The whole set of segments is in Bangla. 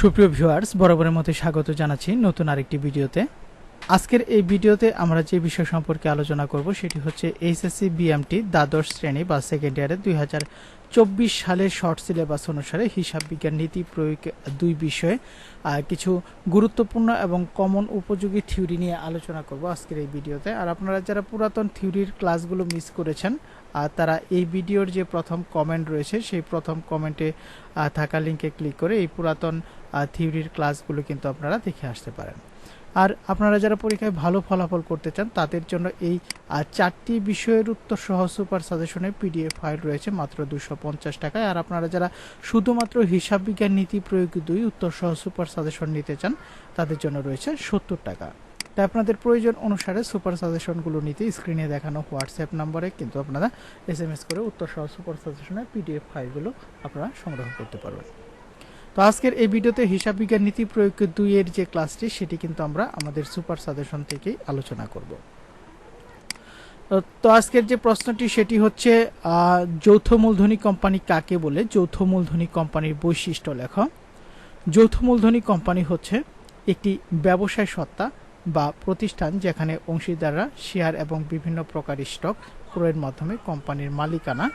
সুপ্রিয় ভিউয়ার্স, বরাবরের মতো স্বাগত জানাচ্ছি নতুন আরেকটি ভিডিওতে। আজকের এই ভিডিওতে আমরা যে বিষয় সম্পর্কে আলোচনা করব সেটি হচ্ছে এইচএসসি বিএমটি দ্বাদশ শ্রেণি বা সেকেন্ড ইয়ারে দুই চব্বিশ সালের শর্ট সিলেবাস অনুসারে হিসাব বিজ্ঞান নীতি প্রয়োগ দুই বিষয়ে কিছু গুরুত্বপূর্ণ এবং কমন উপযোগী থিওরি নিয়ে আলোচনা করব আজকের এই ভিডিওতে। আর আপনারা যারা পুরাতন থিওরির ক্লাসগুলো মিস করেছেন আর তারা এই ভিডিওর যে প্রথম কমেন্ট রয়েছে, সেই প্রথম কমেন্টে থাকা লিঙ্কে ক্লিক করে এই পুরাতন থিওরির ক্লাসগুলো কিন্তু আপনারা দেখে আসতে পারেন। আর আপনারা যারা পরীক্ষায় ভালো ফলাফল করতে চান, তাদের জন্য এই চারটি বিষয়ের উত্তর সহ সুপার সাজেশনের পিডিএফ ফাইল রয়েছে, মাত্র দুশো পঞ্চাশ টাকায়। আর আপনারা যারা শুধুমাত্র হিসাব বিজ্ঞান নীতি প্রয়োগ দুই উত্তর সহ সুপার সাজেশন নিতে চান, তাদের জন্য রয়েছে সত্তর টাকা। তাই আপনাদের প্রয়োজন অনুসারে সুপার সাজেশনগুলো নিতে স্ক্রিনে দেখানো হোয়াটসঅ্যাপ নম্বরে কিন্তু আপনারা এস এম এস করে উত্তর সহ সুপার সাজেশনের পিডিএফ ফাইলগুলো আপনারা সংগ্রহ করতে পারবেন। তো আজকের এই ভিডিওতে হিসাব বিজ্ঞান নীতি প্রয়োগ দুইয়ের যে ক্লাসটি, সেটি কিন্তু আমরা আমাদের সুপার সাজেশন থেকেই আলোচনা করব। তো- আজকের যে প্রশ্নটি, সেটি হচ্ছে যৌথ মূলধনী কোম্পানি কাকে বলে? যৌথ মূলধনী কোম্পানির বৈশিষ্ট্য লেখ। যৌথ মূলধনী কোম্পানি হচ্ছে একটি ব্যবসায় সত্তা বা প্রতিষ্ঠান যেখানে অংশীদাররা শেয়ার এবং বিভিন্ন প্রকার স্টক ক্রয়ের মাধ্যমে কোম্পানির মালিকানা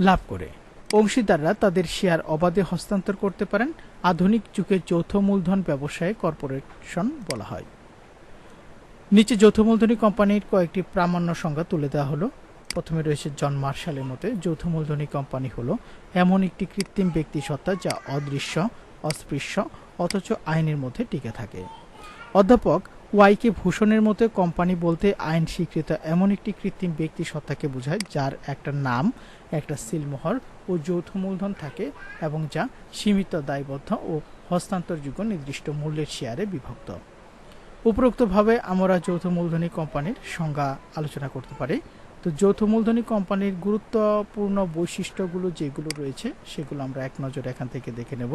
লাভ করে। অংশীদাররা তাদের শেয়ার অবাধে হস্তান্তর করতে পারেন। আধুনিক যুগে যৌথ মূলধন ব্যবসায় কর্পোরেশন বলা হয়। নিচে যৌথ মূলধনী কোম্পানির কয়েকটি প্রামাণ্য সংজ্ঞা তুলে দেওয়া হলো। প্রথমে রয়েছে জন মার্শালের মতে, যৌথ মূলধনী কোম্পানি হলো এমন একটি কৃত্রিম ব্যক্তি সত্তা যা অদৃশ্য অস্পৃশ্য, অথচ আইনের মধ্যে টিকে থাকে। অধ্যাপক, ওয়াইকে ভূষণের মতে কোম্পানি বলতে আইন স্বীকৃত এমন একটি কৃত্রিম ব্যক্তি সত্তাকে বোঝায়, যার একটা নাম, একটা সিলমোহর ও যৌথ মূলধন থাকে এবং যা সীমিত দায়বদ্ধ ও হস্তান্তরযোগ্য নির্দিষ্ট মূল্যের শেয়ারে বিভক্ত। উপরোক্তভাবে আমরা যৌথ মূলধনী কোম্পানির সংজ্ঞা আলোচনা করতে পারি। তো যৌথ মূলধনী কোম্পানির গুরুত্বপূর্ণ বৈশিষ্ট্যগুলো যেগুলো রয়েছে, সেগুলো আমরা এক নজরে এখান থেকে দেখে নেব।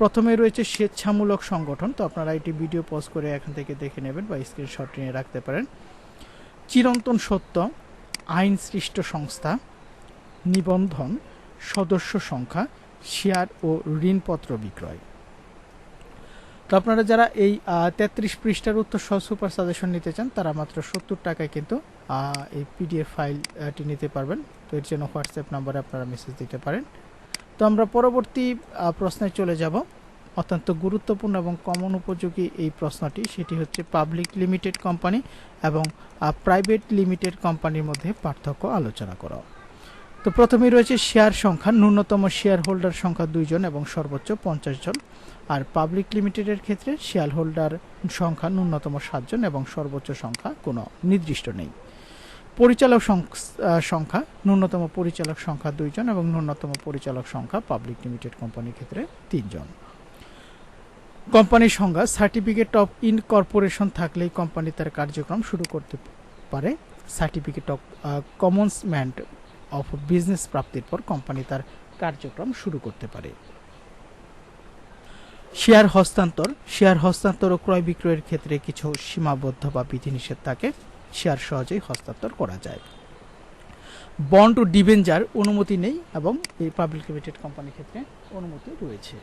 প্রথমে রয়েছে স্বেচ্ছামূলক সংগঠন, তো আপনারা এটি ভিডিও পজ করে এখান থেকে দেখে নেবেন বা স্ক্রিনশট নিয়ে রাখতে পারেন। চিরন্তন সত্য, আইন সৃষ্ট সংস্থা, নিবন্ধন, সদস্য সংখ্যা, শেয়ার ও ঋণপত্র বিক্রয়। তো আপনারা যারা এই তেত্রিশ পৃষ্ঠার উত্তর সহ সুপার সাজেশন নিতে চান, তারা মাত্র সত্তর টাকায় কিন্তু এই পিডিএফ ফাইলটি নিতে পারবেন। তো এর জন্য হোয়াটসঅ্যাপ নাম্বারে আপনারা মেসেজ দিতে পারেন। তো আমরা পরবর্তী প্রশ্নে চলে যাব। অত্যন্ত গুরুত্বপূর্ণ এবং কমন উপযোগী এই প্রশ্নটি, সেটি হচ্ছে পাবলিক লিমিটেড কোম্পানি এবং প্রাইভেট লিমিটেড কোম্পানির মধ্যে পার্থক্য আলোচনা করা। তো প্রথমেই রয়েছে শেয়ার সংখ্যা, ন্যূনতম শেয়ার হোল্ডার সংখ্যা দুইজন এবং সর্বোচ্চ পঞ্চাশ জন। আর পাবলিক লিমিটেডের ক্ষেত্রে শেয়ার হোল্ডার সংখ্যা ন্যূনতম সাতজন এবং সর্বোচ্চ সংখ্যা কোনো নির্দিষ্ট নেই। পরিচালক সংখ্যা, ন্যূনতম পরিচালক সংখ্যা দুইজন এবং ন্যূনতম পরিচালক সংখ্যা পাবলিক লিমিটেড কোম্পানির ক্ষেত্রে তিনজন কোম্পানির সংজ্ঞা সার্টিফিকেট অফ ইনকর্পোরেশন থাকলেই কোম্পানি তার কার্যক্রম শুরু করতে পারে। Certificate of commencement of business প্রাপ্তির পর কোম্পানি তার কার্যক্রম শুরু করতে পারে। শেয়ার হস্তান্তর শেয়ার হস্তান্তর ও ক্রয় বিক্রয়ের ক্ষেত্রে কিছু সীমাবদ্ধ বা বিধিনিষেধ থাকে, শেয়ার সহজেই হস্তান্তর করা যায়। বন্ড ও ডিভেঞ্জার অনুমতি নেই এবং এই পাবলিক লিমিটেড কোম্পানির ক্ষেত্রে অনুমতি রয়েছে।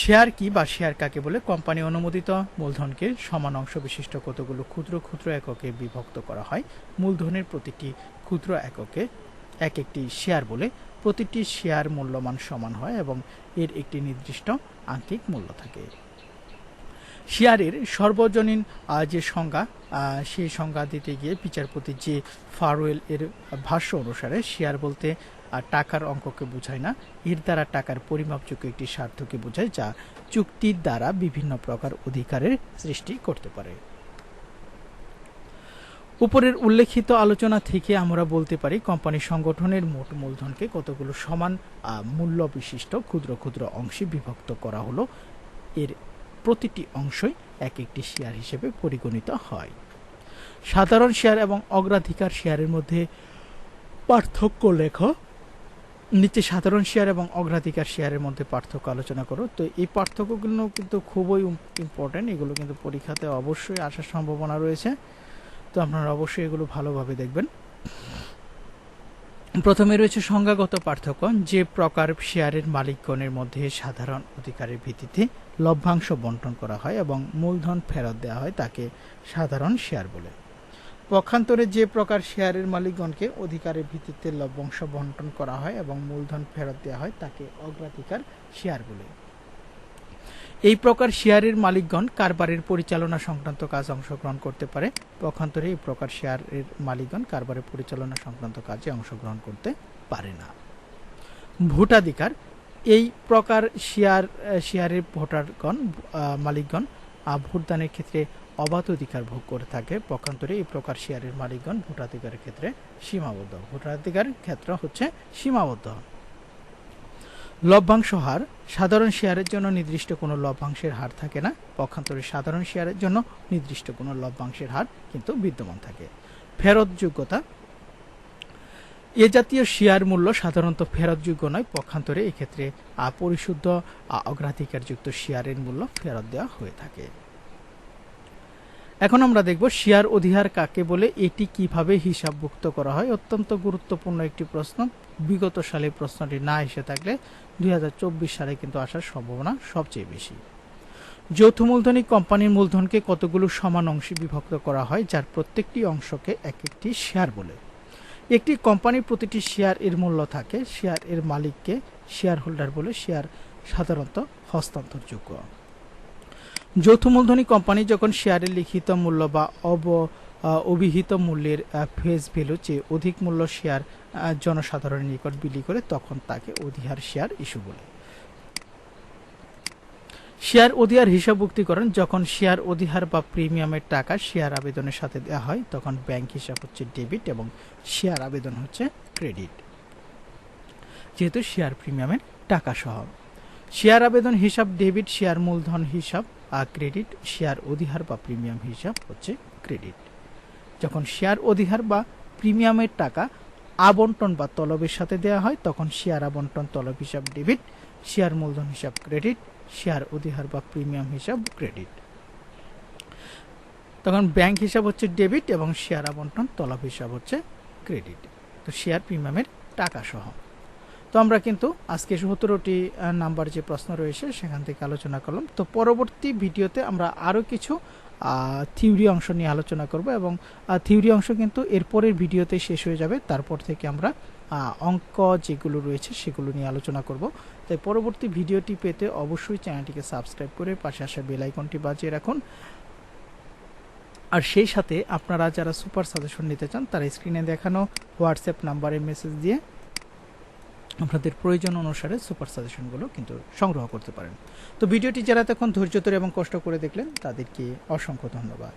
শেয়ার কি বা শেয়ার কাকে বলে? কোম্পানি অনুমোদিত মূলধনকে সমান অংশ বিশিষ্ট কতগুলো ক্ষুদ্র ক্ষুদ্র এককে বিভক্ত করা হয়? মূলধনের প্রতিটি ক্ষুদ্র এককে এক একটি শেয়ার বলে প্রতিটি শেয়ার মূল্যমান সমান হয় এবং এর একটি নির্দিষ্ট আঙ্কিক মূল্য থাকে। শেয়ারের সর্বজনীন যে সংজ্ঞা সেই সংজ্ঞা দিতে গিয়ে বিচারপতি যে ফারওয়েল এর ভাষ্য অনুসারে শেয়ার বলতে আহ, টাকার অঙ্ককে বোঝায় না। এর দ্বারা টাকার পরিমাপযোগ্য একটি স্বার্থকে বোঝায় যা চুক্তির দ্বারা বিভিন্ন প্রকার অধিকারের সৃষ্টি করতে পারে। উপরের উল্লেখিত আলোচনা থেকে আমরা বলতে পারি কোম্পানি সংগঠনের মোট মূলধনকে কতগুলো সমান মূল্য বিশিষ্ট ক্ষুদ্র ক্ষুদ্র অংশে বিভক্ত করা হলো এর প্রতিটি অংশই এক একটি শেয়ার হিসেবে পরিগণিত হয়। সাধারণ শেয়ার এবং অগ্রাধিকার শেয়ারের মধ্যে পার্থক্য লেখ। নিচে সাধারণ শেয়ার এবং অগ্রাধিকার শেয়ারের মধ্যে পার্থক্য আলোচনা করো। তো এই পার্থক্যগুলো কিন্তু খুবই ইম্পর্টেন্ট এগুলো কিন্তু পরীক্ষাতে অবশ্যই আসার সম্ভাবনা রয়েছে। তো আপনারা অবশ্যই এগুলো ভালোভাবে দেখবেন। প্রথমে রয়েছে সংজ্ঞাগত পার্থক্য, যে প্রকার শেয়ারের মালিকগণের মধ্যে সাধারণ অধিকারের ভিত্তিতে লভ্যাংশ বন্টন করা হয় এবং মূলধন ফেরত দেওয়া হয় তাকে সাধারণ শেয়ার বলে। পক্ষান্তরে যে প্রকার শেয়ারের মালিকগণকে অধিকারের ভিত্তিতে লভ্যাংশ বন্টন করা হয় এবং মূলধন ফেরত দেওয়া হয়, তাকে অগ্রাধিকার শেয়ার বলে। এই প্রকার শেয়ারের মালিকগণ কারবারের পরিচালনা সংক্রান্ত কাজ অংশগ্রহণ করতে পারে। পক্ষান্তরে এই প্রকার শেয়ারের মালিকগণ কারবারের পরিচালনা সংক্রান্ত কাজে অংশগ্রহণ করতে পারে না। ভোটাধিকার, এই প্রকার শেয়ার, শেয়ারের ভোটারগণ মালিকগণ ভোটদানের ক্ষেত্রে অবাধ অধিকার ভোগ করে থাকে। পক্ষান্তরে এই প্রকার শেয়ারের মালিকগণ ভোটাধিকারের ক্ষেত্রে সীমাবদ্ধ। ভোটাধিকারের ক্ষেত্র হচ্ছে সীমাবদ্ধ। লভ্যাংশ হার, সাধারণ শেয়ারের জন্য নির্দিষ্ট কোনো লভ্যাংশের হার থাকে না। পক্ষান্তরে সাধারণ শেয়ারের জন্য নির্দিষ্ট কোনো লভ্যাংশের হার কিন্তু বিদ্যমান থাকে। ফেরত যোগ্যতা এ জাতীয় শেয়ার মূল্য সাধারণত ফেরতযোগ্য নয়। পক্ষান্তরে এক্ষেত্রে অপরিশুদ্ধ আ- অগ্রাধিকারযুক্ত শেয়ারের মূল্য ফেরত দেওয়া হয়ে থাকে। এখন আমরা দেখব শেয়ার অধিহার কাকে বলে, এটি কীভাবে হিসাবভুক্ত করা হয়? অত্যন্ত গুরুত্বপূর্ণ একটি প্রশ্ন। বিগত সালে প্রশ্নটি না এসে থাকলে দুই হাজার চব্বিশ সালে কিন্তু আসার সম্ভাবনা সবচেয়ে বেশি। যৌথ মূলধনী কোম্পানির মূলধনকে কতগুলো সমান অংশে বিভক্ত করা হয়, যার প্রত্যেকটি অংশকে এক একটি শেয়ার বলে। একটি কোম্পানির প্রতিটি শেয়ার এর মূল্য থাকে। শেয়ার এর মালিককে শেয়ার হোল্ডার বলে শেয়ার সাধারণত হস্তান্তরযোগ্য। যৌথ মূলধনী কোম্পানি যখন শেয়ারের লিখিত মূল্য বা অব অভিহিত মূল্যের ফেস ভ্যালু চেয়ে অধিক মূল্য শেয়ার জনসাধারণের নিকট বিলি করে, তখন তাকে অধিহার শেয়ার ইস্যু বলে। শেয়ার অধিহার হিসাবভুক্তিকরণ যখন শেয়ার অধিহার বা প্রিমিয়ামের টাকা শেয়ার আবেদনের সাথে দেওয়া হয়, তখন ব্যাংক হিসাব হচ্ছে ডেবিট এবং শেয়ার আবেদন হচ্ছে ক্রেডিট। যেহেতু শেয়ার প্রিমিয়ামের টাকা সহ। শেয়ার আবেদন হিসাব, ডেবিট, শেয়ার মূলধন হিসাব আর ক্রেডিট, শেয়ার অধিহার বা প্রিমিয়াম হিসাব হচ্ছে ক্রেডিট। যখন শেয়ার অধিহার বা প্রিমিয়ামের টাকা আবন্টন বা তলবের সাথে দেওয়া হয়, তখন শেয়ার আবন্টন, তলব হিসাব, ডেবিট, শেয়ার মূলধন হিসাব, ক্রেডিট শেয়ার, অধিহার বা প্রিমিয়াম হিসাব ক্রেডিট। তখন ব্যাংক হিসাব হচ্ছে ডেবিট এবং শেয়ার আবন্টন তলব হিসাব হচ্ছে ক্রেডিট। তো শেয়ার, প্রিমিয়ামের টাকা সহ। তো আমরা কিন্তু আজকে সতেরোটি নাম্বার যে প্রশ্ন রয়েছে সেখান থেকে আলোচনা করলাম। তো পরবর্তী ভিডিওতে আমরা আরও কিছু থিওরি অংশ নিয়ে আলোচনা করব এবং থিওরি অংশ কিন্তু এরপরের ভিডিওতে শেষ হয়ে যাবে। তারপর থেকে আমরা অঙ্ক যেগুলো রয়েছে সেগুলো নিয়ে আলোচনা করব। তাই পরবর্তী ভিডিওটি পেতে অবশ্যই চ্যানেলটিকে সাবস্ক্রাইব করে পাশে আসা বেল আইকনটি বাজিয়ে রাখুন। আর সেই সাথে আপনারা যারা সুপার সাজেশন নিতে চান তারা স্ক্রিনে দেখানো হোয়াটসঅ্যাপ নাম্বারে মেসেজ দিয়ে আপনাদের প্রয়োজন অনুসারে সুপার সাজেশনগুলো কিন্তু সংগ্রহ করতে পারেন। তো ভিডিওটি যারা তখন ধৈর্য ধরে এবং কষ্ট করে দেখলেন, তাদেরকে অসংখ্য ধন্যবাদ।